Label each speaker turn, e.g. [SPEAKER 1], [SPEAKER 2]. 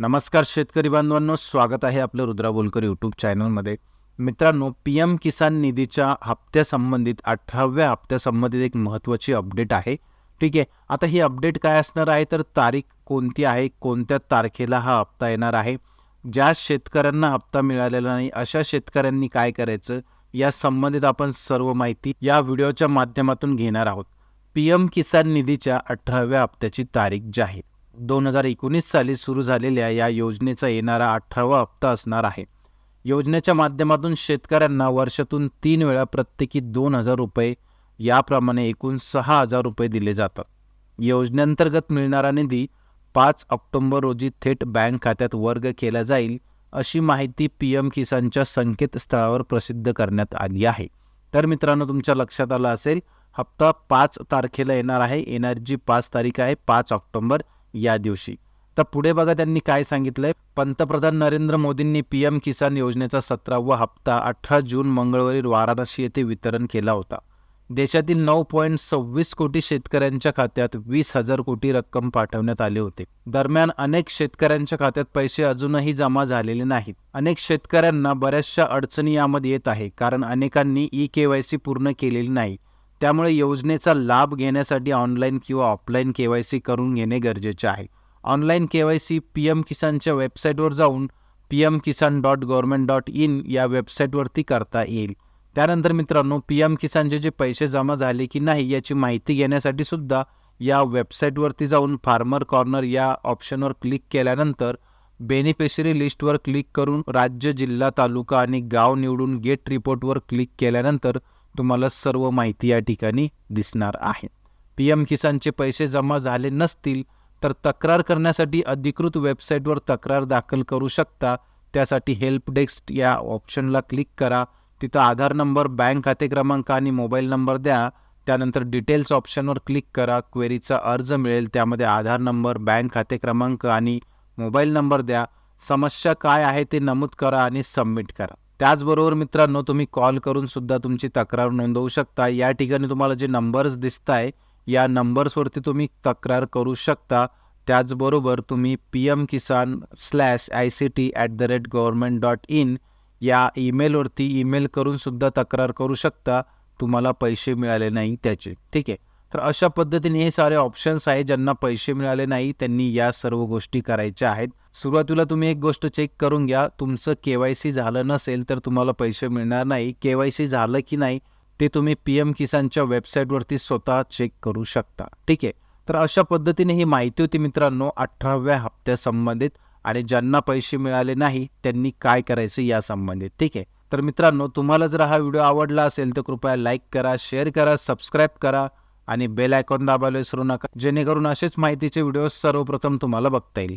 [SPEAKER 1] नमस्कार शेतकरी बांधवांनो स्वागत आहे आपलं रुद्रा बोलकर यूट्यूब चॅनलमध्ये मित्रांनो पी एम किसान निधीच्या हप्त्यासंबंधित अठराव्या हप्त्यासंबंधित एक महत्त्वाची अपडेट आहे. ठीक आहे आता ही अपडेट काय असणार आहे? तर तारीख कोणती आहे? कोणत्या तारखेला हा हप्ता येणार आहे? ज्या शेतकऱ्यांना हप्ता मिळालेला नाही अशा शेतकऱ्यांनी काय करायचं? या संबंधित आपण सर्व माहिती या व्हिडिओच्या माध्यमातून घेणार आहोत. पी एम किसान निधीच्या अठराव्या हप्त्याची तारीख जाहीर दोन हजार एकोणीस साली सुरू झालेल्या या योजनेचा येणारा अठरावा हप्ता असणार आहे. योजनेच्या माध्यमातून शेतकऱ्यांना वर्षातून तीन वेळा प्रत्येकी दोन हजार रुपये याप्रमाणे एकूण सहा हजार रुपये दिले जातात. योजनेअंतर्गत मिळणारा निधी पाच ऑक्टोंबर रोजी थेट बँक खात्यात वर्ग केला जाईल अशी माहिती पी एम किसानच्या संकेतस्थळावर प्रसिद्ध करण्यात आली आहे. तर मित्रांनो तुमच्या लक्षात आलं असेल हप्ता पाच तारखेला येणार आहे. येणारी जी पाच तारीख आहे पाच ऑक्टोंबर. या दिवशी. तर पुढे बघा त्यांनी काय सांगितलंय. पंतप्रधान नरेंद्र मोदींनी पी एम किसान योजनेचा सतरावा हप्ता अठरा जून मंगळवारी वाराणसी येथे वितरण केला होता. देशातील नऊ पॉईंट सव्वीस कोटी शेतकऱ्यांच्या खात्यात वीस हजार कोटी रक्कम पाठवण्यात आले होते. दरम्यान अनेक शेतकऱ्यांच्या खात्यात पैसे अजूनही जमा झालेले नाहीत. अनेक शेतकऱ्यांना बऱ्याचशा अडचणी यामध्ये येत आहे कारण अनेकांनी ई के वाय सी पूर्ण केलेली नाही. त्यामुळे योजनेचा लाभ घेण्यासाठी ऑनलाईन किंवा ऑफलाईन के वाय सी करून घेणे गरजेचे आहे. Online K Y C P M किसानच्या वेबसाईटवर जाऊन P M Kisan dot government dot in या वेबसाईटवरती करता येईल. त्यानंतर मित्रांनो पी एम किसानचे जे पैसे जमा झाले की नाही याची माहिती घेण्यासाठी सुद्धा या वेबसाईटवरती जाऊन फार्मर कॉर्नर या ऑप्शनवर क्लिक केल्यानंतर बेनिफिशरी लिस्टवर क्लिक करून राज्य जिल्हा तालुका आणि गाव निवडून गेट रिपोर्टवर क्लिक केल्यानंतर तुम्हाला सर्व माहिती या ठिकाणी दिसणार आहे. पी एम किसानचे पैसे जमा झाले नसतील तर तक्रार करण्यासाठी अधिकृत वेबसाईटवर तक्रार दाखल करू शकता. त्यासाठी हेल्प डेस्क या ऑप्शनला क्लिक करा. तिथं आधार नंबर बँक खाते क्रमांक आणि मोबाईल नंबर द्या. त्यानंतर डिटेल्स ऑप्शनवर क्लिक करा. क्वेरीचा अर्ज मिळेल. त्यामध्ये आधार नंबर बँक खाते क्रमांक आणि मोबाईल नंबर द्या. समस्या काय आहे ते नमूद करा आणि सबमिट करा. त्याचबरोबर मित्रांनो तुम्ही कॉल करून सुद्धा तुमची तक्रार नोंदवू शकता. या ठिकाणी तुम्हाला जे नंबर्स दिसत आहे या नंबर्सवरती तुम्ही तक्रार करू शकता. त्याचबरोबर तुम्ही P M Kisan slash I C T at the rate government dot in या ईमेलवरती ईमेल करून सुद्धा तक्रार करू शकता. तुम्हाला पैसे मिळाले नाही त्याचे. ठीक आहे? तर अशा पद्धतीने हे सारे ऑप्शन्स आहे ज्यांना पैसे मिळाले नाही त्यांनी या सर्व गोष्टी करायच्या आहेत. सुरुवातीला तुम्ही एक गोष्ट चेक करून घ्या. तुमचं के वाय सी झालं नसेल तर तुम्हाला पैसे मिळणार नाही. के वाय सी झालं की नाही ते तुम्ही पी एम किसानच्या वेबसाईटवरती स्वतः चेक करू शकता. ठीक आहे? तर अशा पद्धतीने ही माहिती होती मित्रांनो अठराव्या हप्त्यासंबंधित आणि ज्यांना पैसे मिळाले नाही त्यांनी काय करायचं या संबंधित. ठीक आहे? तर मित्रांनो तुम्हाला जर हा व्हिडिओ आवडला असेल तर कृपया लाईक करा शेअर करा सबस्क्राईब करा आणि बेल आयकॉन दाबायला विसरू नका. जेणेकरून असेच माहितीचे व्हिडिओ सर्वप्रथम तुम्हाला बघता येईल.